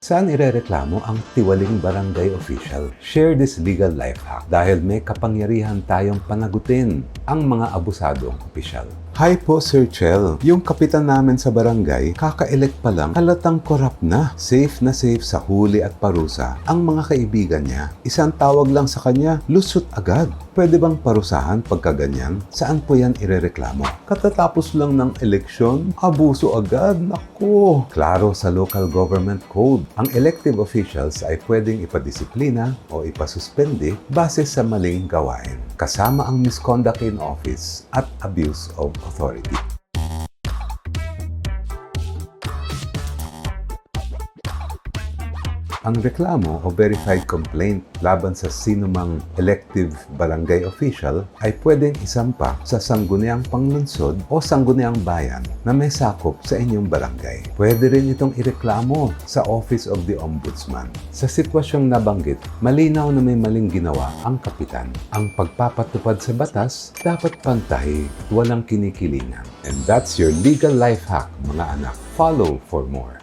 Saan irereklamo ang tiwaling barangay official? Share this legal life hack dahil may kapangyarihan tayong panagutin ang mga abusadong opisyal. Hi po, Sir Chel. Yung kapitan namin sa barangay, kaka-elect pa lang, halatang korap na. Safe na safe sa huli at parusa ang mga kaibigan niya. Isang tawag lang sa kanya, lusot agad. Pwede bang parusahan pagka ganyan? Saan po yan irereklamo? Katatapos lang ng eleksyon, abuso agad. Naku! Klaro sa local government code. Ang elective officials ay pwedeng ipadisiplina o ipasuspende base sa maling gawain. Kasama ang misconduct in office at abuse of authority. Ang reklamo o verified complaint laban sa sinumang elective barangay official ay pwedeng isampa sa sangguniang panglunsod o sangguniang bayan na may sakop sa inyong barangay. Pwede rin itong ireklamo sa Office of the Ombudsman. Sa sitwasyong nabanggit, malinaw na may maling ginawa ang kapitan. Ang pagpapatupad sa batas dapat pantahi at walang kinikilingan. And that's your legal life hack, mga anak. Follow for more.